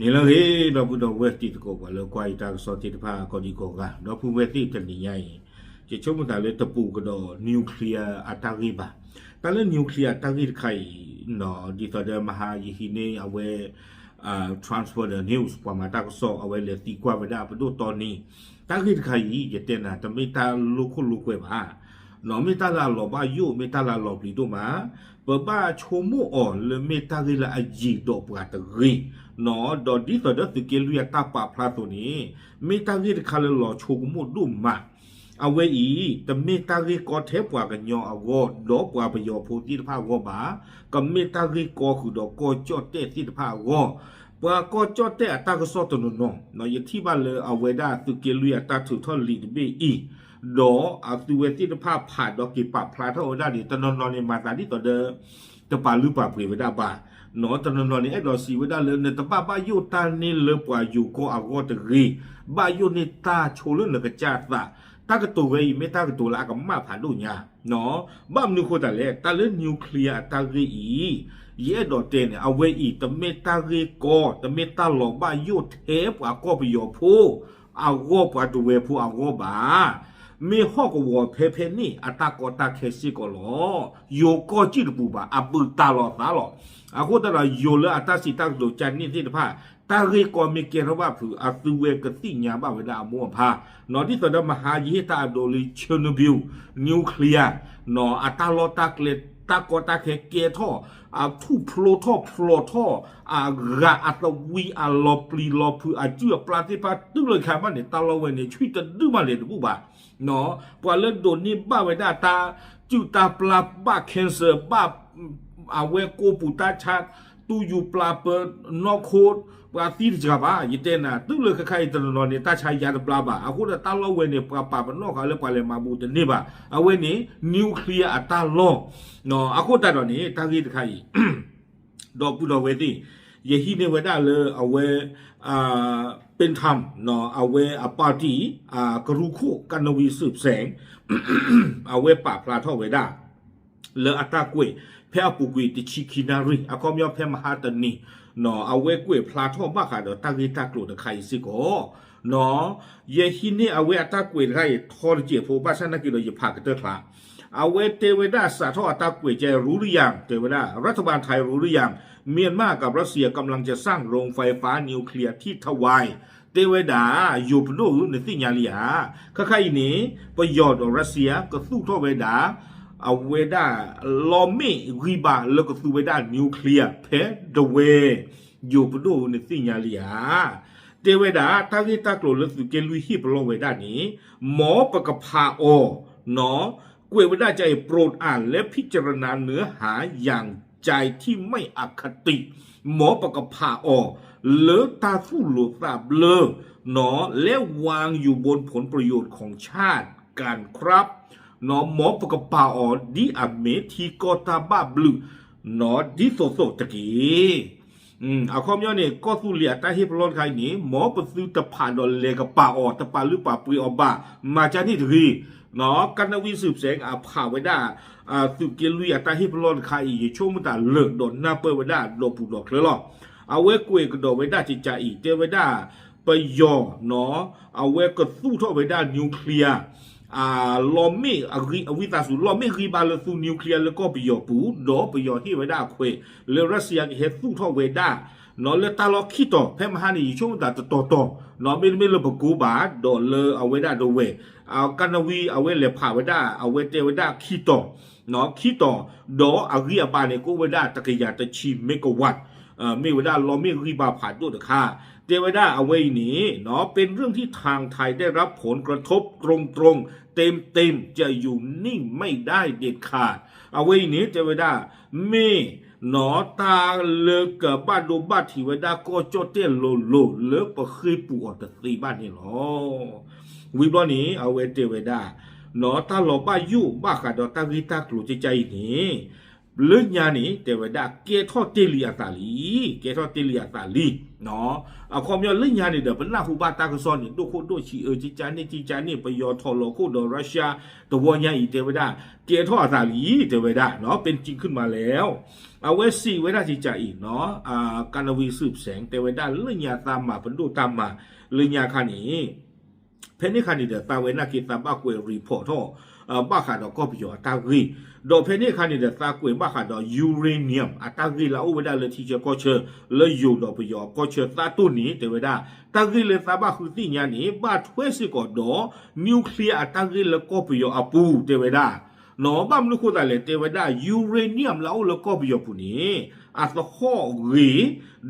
နေလဟေတော့ဘူးတော့ဝက်တီတကောပါလောကွာတာစောတီတဖာကောဒီကောကတော့ဖူဝက်တီတနေရရင်ချေချုံမတာလေတပူကတော့နျူကလ িয়ার အတာဂိပါတလည်းနျူကလ িয়ার တာဂိခိုင်နော်ဒီတော့မဟာယဟိနေအဝဲအာ transfer the news ပမာတာကောအဝဲလေတီကွာဝဒါပဒိုတော်နီတာဂိခိုင်ရတဲ့နာတမိတာလုခုလုခွဲပါနော်မေတ္တာလာလောဘယုမေတ္တာလာလောပလီတို့မှာ ပပချုံမို့အော်လေမေတ္တာဂိလာအကြီးတော့ပကတဂိနော်ဒေါ်ဒီတော့ဒသူကေလူရတာပါဖလာတိုနီမေတ္တာဂိခါလလောချုံမို့ဒုမာအဝဲဤတမေတ္တာဂိကောထဲပွားကညောအဝေါ်တော့ပွားပယောဖိုတိတဖာဝေါ်ပါကမေတ္တာဂိကောခုတော့ကောကြော့တဲ့တိတဖာဝေါ်ပွာကောကြော့တဲ့အတာကစောတနုနောနော်ယတိပါလေအဝဲဒါသူကေလူရတာထုထော်လီတဘေ โดอัพติเวติภาพผ่านดอกิปาพลาเทโอด้ดิตนนนนี่มาตาที่ต่อเดิมจะปาหรือปาเปลี่ยนได้บ้าหนอตนนนนี่ไอ้ดอสีไว้ได้เลยเนี่ยแต่บ้าบ้ายุตานี่เลือกว่าอยู่ก็เอาก็ตะรีบ้ายุนี่ตาโชลุ่นหลืกระจาตาตากระตัวยไม่ตากระตัวละกับมาผ่านดูเนี่ยเนาะบ้ามนิวโคแต่แรกตาเลืองนิวเคลียร์ตาเรีอีเย่ดอเตเนี่ยเอาไว้อีตะเมตาเรกอตะเมตาหลอกบ้ายุเทปอะก็ไปยอพูเอาก็ปะดูเวพูเอาก็บ้า မေဟော့ကဝဖေဖေနီအတာကောတာခဲစီကောလောယောကောကြည့်ပူပါအပူတာလောတာလောအခုတရယောလအတာစီတက်လို့ဂျန်နိတိတဖာတာရီကောမီကေရဘဖူအသူဝဲကတိညာဘဝဒအမောဖာနော်ဒီသဒမဟာဂျီတာဒိုလီချေနဘီယူနျူကလ িয়ার နော်အတာလောတာကလက်ตากอตาเคเกทออาทูพลทอพลทออากาอัตวีอาลอปลีลอพืออาจือปลาติปาตุเลยค่ะมันเนี่ยตาลเวเนี่ยช่วยจะดื้อมาเลยดูบ่า နော်ပွာလဒိုနီဘဝဒတာကျူတာပလာဘကန်ဆာဘအဝဲကိုပူတာချတ်တူယူပလာပနော်ခိုဒပွာတီကြပါယတဲ့နာတူလခခိုင်တနော်နေတာချာရပလာပါအခုတတလောဝဲနေပပါပနော်ခါလေကွာလေမဘူးတနေပါအဝဲနေနျူကလ িয়ার အတလောနော်အခုတတော်နေတာကြီးတခိုင်တော့ပူတော်ဝဲ ยฮีเนวดาเลยเวอ่าเป็นธรรมเนาะเอาเวอปาร์ตี้กรุคุกันวีสืบแสงเอาเวป่าพลาท่อเวดาเลออัตตากวยเพื่อปุกุยติชิคินาริอากอมยอเพื่อมหาตนีเนาะเอาเวกวยพลาท่อบ้าขาดตั้งริตากลุดไครสิโกเนาะเยฮิน่เอาเวอัตตากวยไรทอร์เจียโพบ้าชนะกิโดยพากเตอร์คลาเอาเวเทวดาสาท่ออัตตากวยใจรู้หรือยังเทวดารัฐบาลไทยรู้หรือยัง เมียนมากับรัสเซียกำลังจะสร้างโรงไฟฟ้านิวเคลียร์ที่ทวายเตวดาอยู่ปโนในสิญาลียาข้าใครนี่ประโยชน์รัสเซียก็สู้ทอเวดาเอาเวดาลอมิริบาแล้วก็สู้เวดานิวเคลียร์เพดเวอยู่ปโนในสิญาลียาเตวดาทากิตากโลลสุเกลุยฮิปโลเวดานี้หมอปกพาโอเนาะกวยเวดาใจโปรดอ่านและพิจารณาเนื้อหาอย่าง ใจที่ไม่อคติ หมอปกพาออเลือตาสู้หลวทราบเลอหนอและวางอยู่บนผลประโยชน์ของชาติการครับ หนอหมอปกพาออดีอเมทีกอตาบ้าบลือหนอดิโซโซตะกี้อืมเอาข้อมย่อเนี่ยก็สู้เหลียตาฮิปโลนใครนี่หมอประสูตะผ่านดอลเลกป่าออตะปาหรือป่าปุยออบามาจากนี่ที เนาะกันนวิสืบแสงอาผ่าไว้ได้อ่าสุเกลุยตาฮิปโลนใครอีช่วงมุตาเลิกโดนหน้าเปิดไว้ได้โลปุดอกเลยหรอเอาไว้กวยกระโดดไว้ได้จิตใจอีเจไว้ได้ปยชน์เนาะเอาไว้ก็สู้ท่อไว้ได้นิวเคลียร์อ่าลอมไม่อวิอวิตาสุลอมไม่รีบาลสูนิวเคลียร์แล้วก็ไปยชน์ปูดอปยชน์ที่ไว้ได้ควยเลรัสเซียเฮ็ดสู้ท่อไว้ได้ เนาะเลือตาลอคิโตแพมหานี่ช่วงตาโตโตเนาะไม่ไม่เลปกูบาดอเลเอาไว้ได้โดเวเอากันวีเอาไว้เลผ่าไว้ได้เอาไว้เตไว้ได้คิโตเนาะคิโตดออาริยบาเนี่ยก็ไว้ได้ตะกียาตะชีเมกวัตเอ่อไม่ว่าได้ลอไม่รีบาผ่านด้วยค่ะเทวดาเอาไว้หนีเนาะเป็นเรื่องที่ทางไทยได้รับผลกระทบตรงๆ เต็มๆ จะอยู่นิ่งไม่ได้เด็ดขาด เอาไว้หนี้เทวดาเม หนอตาเลิกกับบ้านดูบ้านที่เวดาก็จเต้นโลโลเลิกปะคือปวดต่ตีบ้านนี่หรอวิบลอนี้เอาเว้เวดาหนอตาหลอบ้ายู่บ้าขาดอตาวิตากลูใจใจนี้ လညာနေတေဝဒကေထောတေလီယာတာလီကေထောတေလီယာတာလီနော်အခုမြောလညာနေတယ်ဘနာဟုဘာတာကစောနေတို့ခုတို့ချီအချီချာနေချီချာနေပယောထော်လောခုတော့ရုရှားတဝညာဤတေဝဒကေထောအတာလီတေဝဒနော်เป็นจริงขึ้นมาแล้วအဝဲစီဝဲတာချီချာဤနော်အာကန်နဝီစုแสงတေဝဒလညာသားမှာဘနုတမ်းမှာလညာခါနေ เพนิคันนี่เดตาเวนักิตาบะกวยรีพอร์ตเอ่อ บะคาดอก็ปยอตากีดอเพนิคันนี่เดตากวยบะคาดอยูเรเนียมอะตากีลาโอเวดาเลทีเจก็เชเลยูดอปยอก็เชตาตุนี่เตเวดาตากีเลตาบะคุติญานี่บะทเวสิก็ดอนิวเคลียร์อะตากีเลก็ปยออปูเตเวดา နော်ဘာမလို့ခိုးတယ်လေတေဝဒယူရေနီယမ်လောက်လကောဘီယပူနီအသခောရီ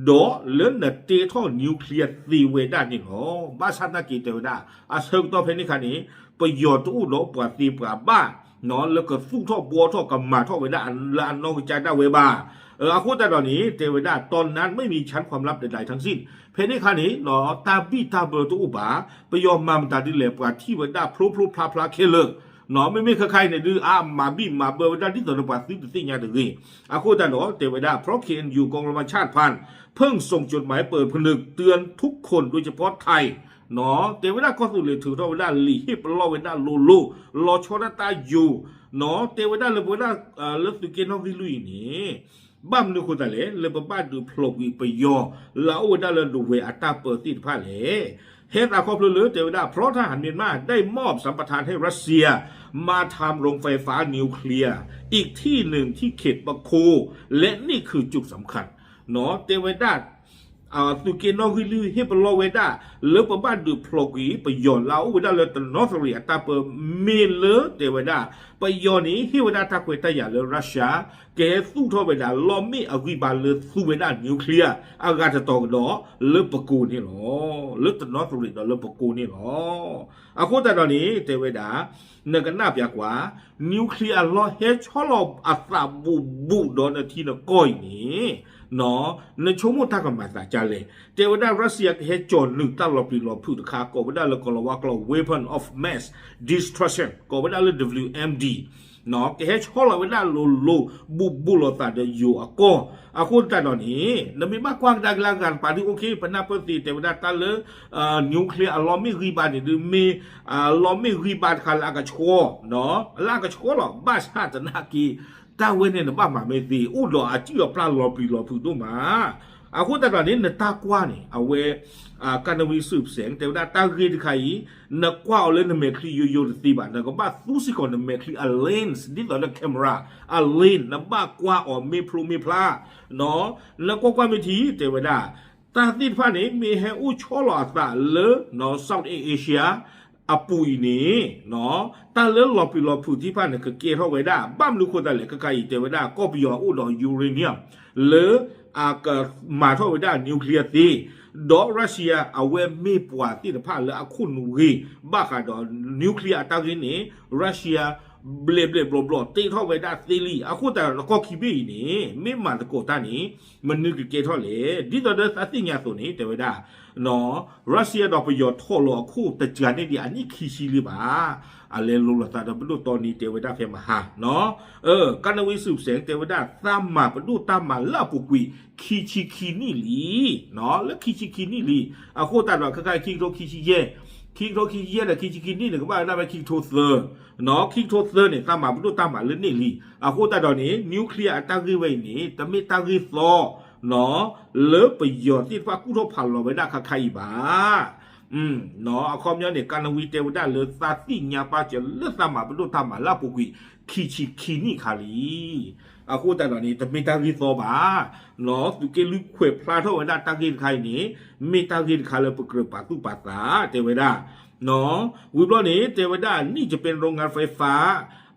ဒေါ်လန်နတေထောနျူကလ িয়ার သီဝေဒနီနောဘာသာနာကီတေဝဒအဆုတ်တော့ဖဲနိခါနီ ประโยชน์อู้หนอปวดตีปราบ้าเนาะแล้วก็ฟุ้งท่อบัวท่อกับมาท่อเวดาลานนองใจได้เวบาเอออาคุแต่ตอนนี้เทวดาตอนนั้นไม่มีชั้นความลับใดๆทั้งสิ้น เพนิคานี้หนอตาบี้ตาเบอร์ตุอุบาไปยอมมามตาดิเลปกาที่เวดาพลุพลุพลาพลาเคเลิกหนอไม่ไม่ใครในดื้ออ้ามาบีมาเบอร์เวดาที่ตนปัสสิสิ่งยาถึงนี้อาคุแต่หนอเทวดาเพราะเคนอยู่กองรัชาติพันเพิ่งส่งจดหมายเปิดผนึกเตือนทุกคนโดยเฉพาะไทย เนาะเทวดาก็สุเลยถือเทวดาลีฮิปลอเวดาโลโลลอชอดตาอยู่เนาะเทวดาเลเวดาเอ่อเลตุเกนอกิลุยนี่บ้ามนุคุตะเลเลบบ้าดูพลกวีปยอลาโอดาเลดูเวอัตาเปิดติดผ้าเลเฮตอาคอบเลือเทวดาเพราะทหารเมียนมาได้มอบสัมปทานให้รัสเซีย มาทำโรงไฟฟ้านิวเคลียร์ อีกที่หนึ่งที่เขตบาคูและนี่คือจุดสำคัญเนาะเทวดาอ่าตุเกนอกิลือเฮปโลเวดา အာသူကေနောဂီလူဟေပလောဝေတာလောပပတ်ဒူဖလောဂီပယောလာဝေတာလောတနောသရီအတပမေလတေဝဒာ ปยอนี้ฮิวนาทักเวตยาเลรัสเซียแกสู้ทอเวลาลอมไม่อวีบาลเลสู้เวดานิวเคลียร์อาการจะตองดอเลปกูนี่หรอเลตนอสุริดอเลปกูนี่หรออาโคแต่ตอนนี้เทวดาเนื้อกันหน้าบยากว่านิวเคลียร์ลอเฮชฮอลอบอัสาบูบูดอนาทีนก้อยนี้เนาะในช่วงมงท่ากันมาสาจาเลยเทวดารัสเซียเฮจนหนึ่งตั้งรอปีรอบพูดคาโกบได้เลกลวากลอ weapon of mass destruction กบได้เล WMD เนาะแกชอบเราวลาลูลูบุบุโลตาเดยู่อะกอะคุณตาดอนี้นมีมากกว้างดังลางกันปาที่โอเคปนาปฏิแต่เวลาตาเลเอ่อนิวเคลียร์ลอม่รีบานเดือมีอ่าลอม่รีบานคันลากะชอเนาะลากะชอหรอบ้าชาตินากีตาเวเนี่บ้ามาไม่ดีอุดออาจิอปลาลอปีลอพูดูมา akutatwa ni natakwa ni awe uh, kanawi supsen te da tagri dikai na kwa ole na metri yo yo ti ba na ba thusi ko na metri a lens di da camera a lens na ba kwa o me pro me pla no na kwa kwa mi ti te da ta ti pha ni mi he u cholo ata le no south asia အပူနေနော်တန်လဲလော်ပီလော်ဖူဒီပါနကကေဟောဝေဒာဘမ်လူခိုတလေကကိုင်တေဝေဒာကောပီယောဥဒောယူရေနီယမ်လေ อาเกมาทอด้านิวเคลียร์ตีดอรัสเซียเอาเวมีปวดที่ผ่านแล้วคุณรีบ้าค่ะดอนิวเคลียร์ตากินนี่รัสเซีย ဘလဘလဘလဘလတေထောဝေတာသီလီအခုတရကောခိပိနေမိမန်တကောတန်နေမနုကကေထောလေဒီတော်တဲ့သတိညာဆိုနေတဝေတာနော်ရုရှားတော့ပယောထောလောအခုတကြနေဒီအနိခိရှိလေးပါအလဲလုံးလာတာဘလို့တော်နီတေဝဒဖေမဟာနော်အဲကနဝိစုစင်တေဝဒသမဘလို့တမလပုကွီခီချီခီနီလီနော်လခီချီခီနီလီအခုတတော့ခခခိတော့ခီချီရဲ့ ะแล้วคีชิคีนี่ลีอะโคตาတော့ခခိုင်ခိโตคีชิเยခိโตคีเยละคีชิคีนี่เนี่ยก็ว่านะခိโตเซอร์เนาะခိโตเซอร์เนี่ยตามมาปดุตามมาเลยนี่ลีอะโคตาတော့นี่นิวเคลียร์อะตาကိဝိนี่ตะมิตาကိသောနော်လေပယောတိဖာကုထောဖာလောဝေဒခခိုင်ပါอืมเนาะအခေါ်မျိုးနေကနဝီတေဝဒလေသာတိညာပါကျ လတ်သမဘလို့သမလာပုကွီခီချီခီနိခါလီအခုတတော်နေတမီတာကြီးသောပါနော်သူကေလူခွေဖလာတော့ဝဒတာကြီးခိုင်နေမေတာကြီးခါလပကရပါသူပါတာတေဝဒနော်ဝီဘလို့နေတေဝဒนี่จะเป็นโรงงานไฟฟ้า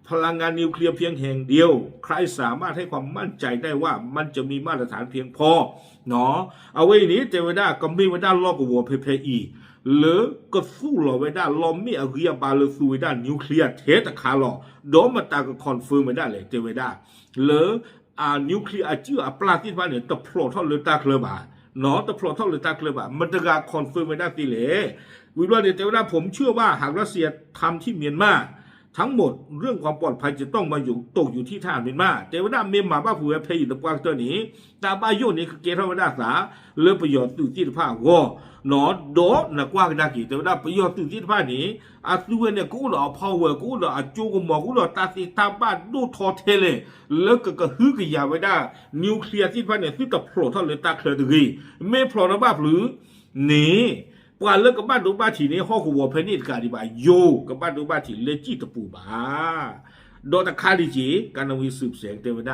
พลังงานนิวเคลียร์เพียงแห่งเดียว ใครสามารถให้ความมั่นใจได้ว่ามันจะมีมาตรฐานเพียงพอเนาะเอาไว้นี้เทวดาก็มีไว้ด้านรอบวัวเพเพอี หรือก็สู้เราไว้ได้านลอมมีอริยบาลสู้ไว้ได้นิวเคลียร์เทตคาร์ลอดอมาตาก็คอนเฟิร์มไว้ได้เลยเทวดาหรืออ่านิวเคลียร์อาจื้อปลาที่ฟ้าเนี่ยตะโผล่เท่อเลยตาเคลือบาเนาะตะโผล่เท่อเลยตาเคลือบามันจะกาคอนเฟิร์มไว้ได้ตีเลยวิวาเนี่ยเทวดาผมเชื่อว่าหากรัสเซียทำที่เมียนมา ทั้งหมดเรื่องความปลอดภัยจะต้องมาอยู่ตกอยู่ที่ทหารเมียนมาแต่ว่าเมียนมาบ้าผู้เพย์ตะกวางตัวนี้ตาบ้าโยนนี่คือเกทวดาสาเลือประโยชน์ตุที่ผ้าวอหนอโดนักว่ากันกี่แต่ว่าประโยชน์ตุที่ผ้านี้อาสุเวเนี่ยกูหล่อพาวเวอร์กูหล่ออาจูกหมอกูหล่อตาสีตาบ้านดูทอเทเลแล้วก็กระหือกระยาไว้ได้นิวเคลียร์ที่ผ้าเนี่ยซึ่งกับโผล่ท่าเลยตาเคลดรีไม่โผล่นะบ้าหรือนี่ ပွာလကပတ်ဒုပချီနေဟောကူဝဖနိတကာဒီပါယိုကပတ်ဒုပချီလက်ကြည့်တပူပါဒေါ်တခါလီကြီးကနဝီစုပ်စံတေဝဒ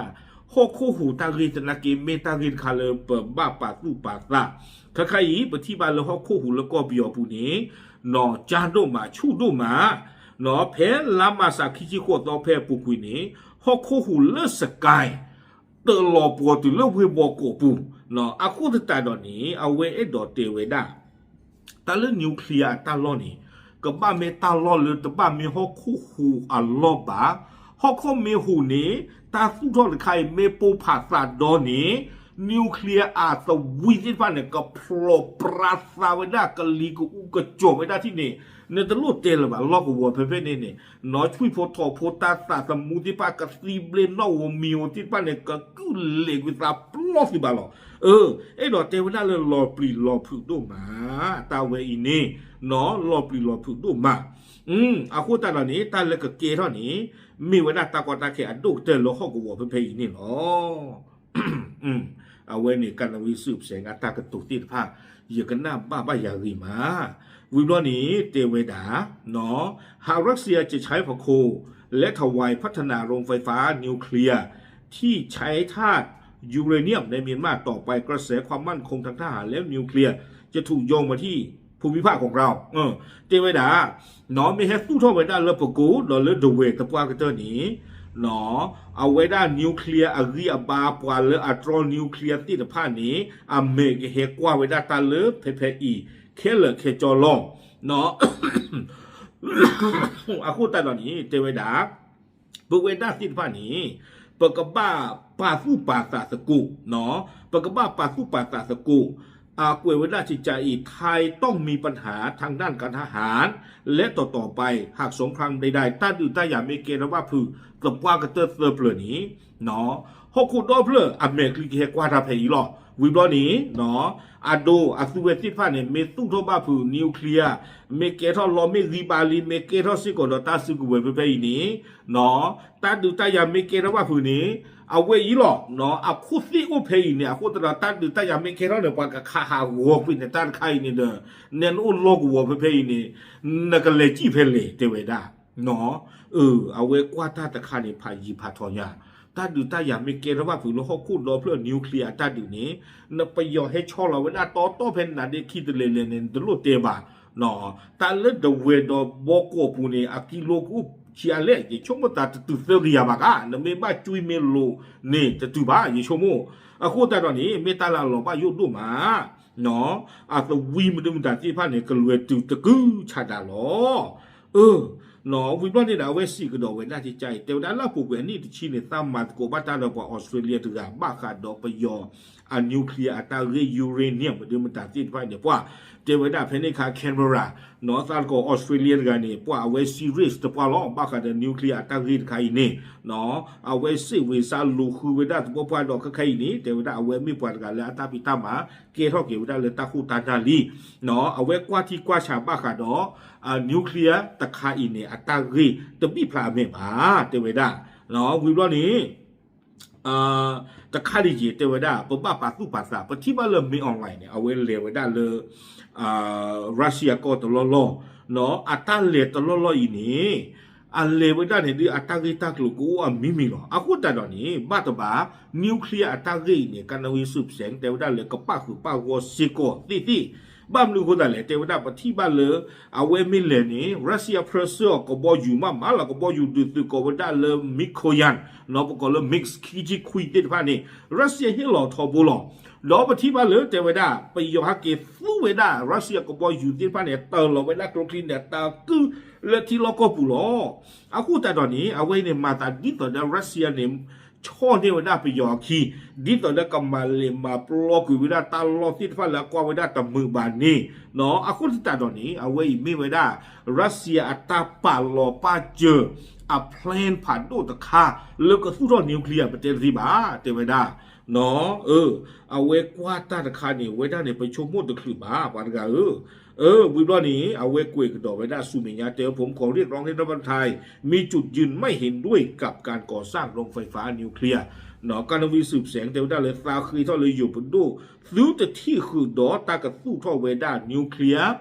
ဟောခုဟူတာဂိတနကေမေတာဂိခါလပဘပါသူပါတာခခယီပတိပါလဟောခုဟူလကောပြောပူနေနော်ဂျာတို့မှာချုတို့မှာနော်ဖဲလာမစာခိချိခိုတော့ဖဲပူကွီနေဟောခုဟူလစကိုင်းတလောပေါ်တူလဝေဘောကိုပူနော်အခုတတတော်နေအဝဲအတော်တေဝေဒါ ตอเพปูคุยนี้ฮอกคู่หูเลสกาย เตอลอปัวตุเลเวบอกปูเนาะอะคูตตาดอนี้เอาเวเอดอเตเวดา ตาเลนิวเคลียร์ตาลอนี่ก็บ้าเมตาลอเลยแต่บ้ามีฮอกคู่หูอัลลอบาฮอกข้อเมหูนี้ตาสู้ทอดใครเมโปผาสาดอนี้นิวเคลียร์อาสวิจิฟันเนี่ยก็โผล่ปราสาไว้ได้ก็ลีก็อุก็จบไว้ได้ที่นี่ เนี่ยตลอดเตลบะลอกวัวเพเพนี่นี่น้อยช่วยโพทอโพตาสาสมูที่ปากกซีเบลนอวมิวที่ป้าเนี่ยก็กุเลกวิตาปลอสิบาลอ เออไอ้ดอกเทวดาเลยรอปลีรอผึกดูมาตาเวอีนี่เนาะรอปลีรอผึกดูมา อืมอาคูตาเหล่านี้ตาเลยก็เกเท่านี้ มีเวลาตากว่าตาแค่อดุเตลโลข้อกวัวเพ่ๆนี่เนาะ อืมเอาไว้นี่กันวิสืบเสียงอัตากระตุกติ วิบลนี้เตเวดาเนาะหากรัสเซียจะใช้พโค และถวายพัฒนาโรงไฟฟ้านิวเคลียร์ที่ใช้ธาตุยูเรเนียมในเมียนมาต่อไปกระแสความมั่นคงทางทหารและนิวเคลียร์จะถูกโยงมาที่ภูมิภาคของเรา เออเจเวดา หนอไม่ให้สู้เท่าไว้ได้เลปกูดอเลดเวตะปวากเตอร์นี้หนอ เอาไว้ได้นิวเคลียร์อารีอาบาปวาเลออัตรอนิวเคลียร์ที่ตะผ้านี้อเมกเฮกว่าไว้ได้ตาเลเพเพอี เคเลเคจอลองเนาะอาคูตาตอนนี้เจเวดาบริเวณด้านทิศภาคนี้ปกบ้าป่าสู้ป่าสาสกุเนาะปกบ้าป่าสู้ป่าสาสกุอากวยเวลาจิตใจอีกไทยต้องมีปัญหาทางด้านการทหาร และต่อต่อไปหากสงครามใดๆต้านอื่นต้านอย่างเมเกนว่าพือกับว่ากระเตอကပွားကတသပလနီနော်ဟုတ်ခုတော့ဖလအမေကလိကဲကွာတာဖဲကြီးလောဝီဘလောနီနော်အဒိုအစုဝဲစစ်ဖတ်နေမေသူထောပါဖူနျူကလ িয়ার မေကေထောလောမေဇီပါလီမေကေထောစစ်ကိုတော့တဆုကူဝဲဖဖဲကြီးနီနော်တဒူတရမေကေထောပါဖူနီအဝဲကြီးလောနော်အခုစီကိုဖဲကြီးနီအခုတရတဒူတရမေကေထောနေပွားကခါဟာဝေါပိနေတန်ခိုင်နေတယ်နန်ဦးလောကဝဖဖဲကြီးနီနကလေကြည့်ဖဲလေတေဝဲဒါ าไว้อีหลอกเนาะเอาคุซี่อุเพยเนี่ยคุตระตันดูตายาไม่เคเราเนี่ยปากกะคาหาวัวปินตันไข่เนี่ยเด้อเนี่ยอุโลกวัวเพยนี่นักเลจีเพเลเตเวดาเนาะเออเอาไว้กว่าตาตะคานี่พายีพาทอยาตาดูตายาไม่เกเราว่าฝืนฮอกคูดรอเพื่อนิวเคลียร์ตาดูนี้นไปยอให้ช่อเราเวลาต่อต่อเพนนาเดคิดเลเลเนตโลเตบาเนาะตาเลดเวดบอกูปูนี่อากิโลกู ချီအလက်ရေချုံမတာတူဖရီယာဘာကနမေဘကျွီမေလိုနေတတူပါရေချုံမအခုတတော့နေမေတလာလောပါယုတ်တို့မှာနော်အသဝီမဒုံတာတိဖာနေကလွယ်တူတကူချတာလောเออ နော်ဝီပလနေတာဝဲစီကတော့ဝဲလာချကြိုက်တေဝဒါလာပုကွယ်นี่တချီနေသမတ်ကိုဘာတာ a nuclear attack uranium de mata tit pa de pwa te wada phene kha canberra north arco australia ga ni pwa we series to pwa lo ba ka de nuclear attack ri khai ni no a we si we sa lu khu we da pwa pwa do ka khai ni te wada a we mi pwa ga la ta pi ta ma ke tho ke wada le ta khu ta ta li no a we kwa ti kwa cha ba ka do a nuclear ta khai ni attack ri te bi pla me ba te wada နော်ဝီဘလော့နေ အာတခါကြီးတေဝဒပပပသုပါစာပတိပါလမင်းအွန်လိုင်းနဲ့အဝဲလေဝဒလေအာရုရှားကောတလောလောနော်အတန်လေတလောလောဤနေအလေဝဒနေဒီအတဂိတကလကိုအမိမိလောအခုတတော်နေဘတ်ဘာနျူကလ িয়ার အတဂိနေကနဝီစုပြန်တေဝဒလေကပခုပဝစီကောတိတိ bamlu hoda le te wada pati ba le awe mi le ni Russia presio ko bo yu ma ma la ko bo yu du du ko wada le mikoyan no ko le mix kiji kui de pa ni Russia he lo to bo lo lo pati ba le te wada pe yo ha ke fu wada Russia ko bo yu de pa ni ta lo wada ko clean da ta ku le ti lo ko pu lo aku ta do ni awe ni ma ta di to da Russia ni ช่อนี่วันได้ไปยอคีดิตอนนั้นกำมาเลมาปลอกอยู่วินาตาลอที่ฟันแล้วกว่าวินาตมือบานนี่เนาะอาคุณตาตอนนี้เอาไว้ไม่ไว้ได้รัสเซียอัตาปาลอปาเจออัพเลนผ่านดูตะคาแล้วก็สู้รอดนิวเคลียร์ประเทศริบาเตมไปได้เนาะเออเอาไว้กว่าตาตะคาเนี่ยไว้ได้เนี่ยไปชมมดตะคือบ้าปานกาเออ เออวิบลอนี้เอาเวกุยกระดอกไว้ได้สุเมียเตลผมขอเรียกร้องให้รัฐบาลไทย มีจุดยืนไม่เห็นด้วยกับการก่อสร้างโรงไฟฟ้านิวเคลียร์หนอการวิสืบแสงเตวได้เลยซาคือท่าเลยอยู่บนดูซิวแต่ที่คือดอตากับสู้ท่อเวด้านิวเคลียร์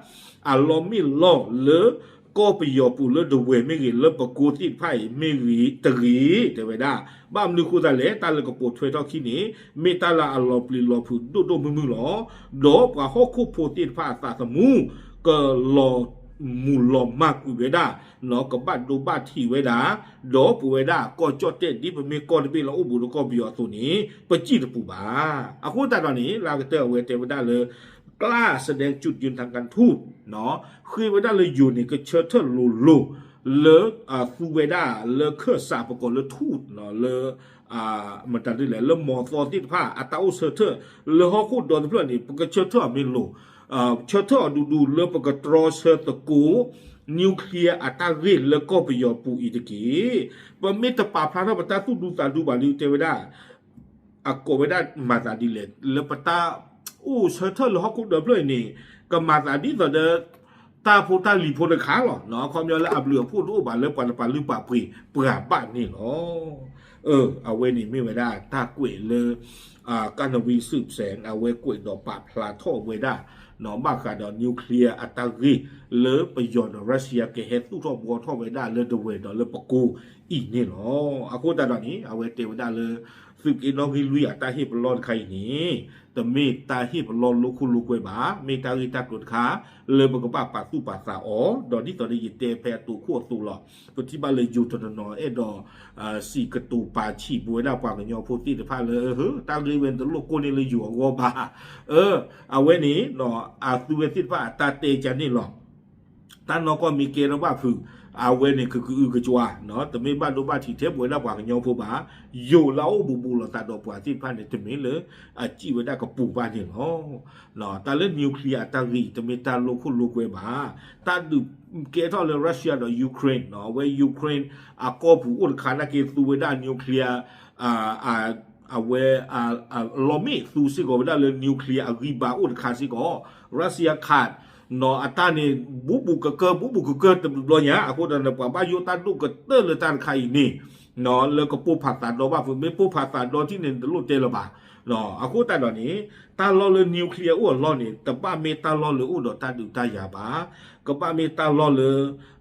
อารมณ์ไม่ล่อเลอ ก็ไปยอปูเลอดเวไม่กี่เลอปะกูติดไพ่ไม่รีตรีแต่เวด้าบ้ามนึกคูตาเลตาเลก็ปวดถวยท่อขี้นี้เมตาลาอารมณ์ปลีลอผูดูดูมือมือหรอดอปะฮอกคุโพติดผ้าสาสมู ก็รอมูลอมากกุเวดาเนาะก็บ้านดูบ้านที่เวดาดอปูเวดาก็จอดเต็ดดิบมีก่อนไปละอุบุก็บิอตัวนี้ปะจิตปูบาอะคูตาตอนนี้ลากเตอเวเตเวดาเลย กล้าแสดงจุดยืนทางการทูตเนาะคือเวดาเลยอยู่นี่ก็เชิดเทอลูลูเลอ่าฟูเวดาเลอเคอสาปกลเลทูตเนาะเลอ่ามันตัดได้แหละเลมอซอติดผ้าอัตาอุเซเทอเลอฮอคูดดอนเพื่อนนี่ปก็เชิดเทอไม่รู้ uh, ชอทอดูดูเลอปกตรอเชตะกูนิวเคลียร์อัตราเรเลก็ไปยอปูอีตะกี้ปะเมตปาพระราปตาตุดูตาดูบาลิเตเวดาอะโกเวดามาตาดิเลเลปตา อู้เชเทอร์หรือฮอกกุเดเปลนี่ก็มาแต่ดีแต่เดตาพูตาลีพูดค้าหรอเนาะความยอมแล้วอับเหลือพูดอู้บาเลือปันปันลือปาปรีเปลือกบ้านนี่หรอเออเอาเวนี่ไม่ไว้ได้ตากุ้ยเลยอ่าการวีสืบแสงเอาเวกุ้ยดอกปาพลาโทเวได้หนอมากาดอนิวเคลียร์อัตตารีเลอปยอนรัสเซียเกเฮตุทอบัวทอเวได้เลอเดเวดอเลอปกูอีนี่หรออะโคตาดอนี้เอาเวเตวได้เลอ สึกอีลองอีลุยตาฮิบลอนใครนี้แต่เมตตาฮิบลอนลูกคุณลูกเวบาเมตตาอิตากรุดขาเลยบอกว่าปัสู้ปัสสาอ๋อดอนที่ตอนนี้ยิเตแพตูขั้วตูหลอปฏิบัติเลยอยู่ตนนอเอดอสี่กระตูปาฉีบวยดาวกว่างยอพูดที่จะพาเลยเฮ้ตาลีเวนตลูกกูนี่เลยอยู่อัวบาเออเอาไว้นี้หนออาตุเวสิตว่าตาเตจันนี่หรอตานอก็มีเกณฑ์ว่าฝึก อาเวนี่คือคืออือกจัวเนาะแต่ไม่บ้านดูบ้านที่เทปเวลาว่ากันยองผู้บ่าอยู่เราบูบูเราตาดอกว่าที่พันเนี่ยจะมีเลยอาจีเวลาก็ปู่บ้านนี่เนาะเนาะตาเล่นนิวเคลียร์ตารีแต่ไม่ตาโลคุโลกเวบ่าตาดูเกทอเลยรัสเซียดอยูเครนเนาะเวยูเครนอาก็ผู้อุดคานาเกตูเวลานิวเคลียร์อ่าอ่า အဝဲအလော်မီသူစီကိုဒါလေနျူကလ িয়ার အဂီဘာဥဒခါစီကိုရုရှားခတ် no atani bubu keke bubu keke teblonya aku dan apa apa yo tan lu kete le tan kai ni no le ko pu phat tan do ba fu me pu phat tan do ti ne lu te le ba နော်အခုတက်တော့နေတာလော်လနျူကလ িয়ার ဥလော်နေတပမေတာလော်လဥတော့တတူတရပါကပမေတာလော်လ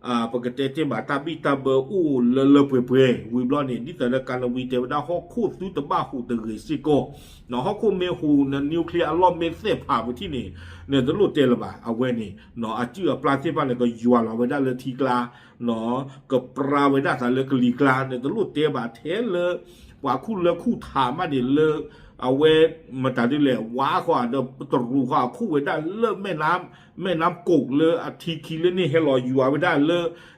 အာပကတဲ့တင်ပါတပိတဘဥလလပွေပွေဝီဘလော်နေဒီတရကန်ဝီတေဒါဟောခုသူတပဟုတရေစီကောနော်ဟောခုမေဟူနျူကလ িয়ার အလော်မေစေဖာဝတိနေနေဒလို့တဲလပါအဝဲနေနော်အကျူပလာစစ်ပါလည်းကယူလာဝဒါလတီကလာနော်ကပရာဝဒါသာလကလီကလာနေဒလို့တဲပါထဲလဝါခုလခုထာမဒီလ เอาเวมาตาดิเลว้าขวาเดตรูขวาคู่เวได้เลแม่น้ำแม่น้ำกกเลอทีคีเลนี่เฮลออยู่เอาได้เล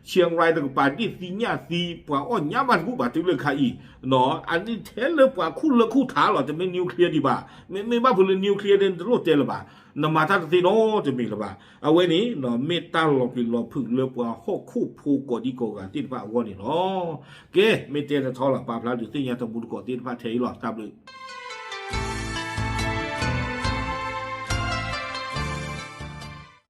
เชียงรายตะกปาดิสีญาสีป่าอ้อนญามันกูบาติเลคาอีเนาะอันนี้เทเลปว่าคู่เลคู่ถาหรอจะไม่นิวเคลียร์ดีบ่าไม่ไม่บ้าพูดนิวเคลียร์เดนตลุเตลบ่านมาทัตติโนจะมีหรือเปล่าเอาไว้นี้เนาะเมตตาลอปิลอพึกเลือปว่าหกคู่ผูกอดีโกกันติดพระวนี่เนาะเกเมเตจะทอละปาพระดุสิยาตบุญกอติดพระเทยหลอดตับเลย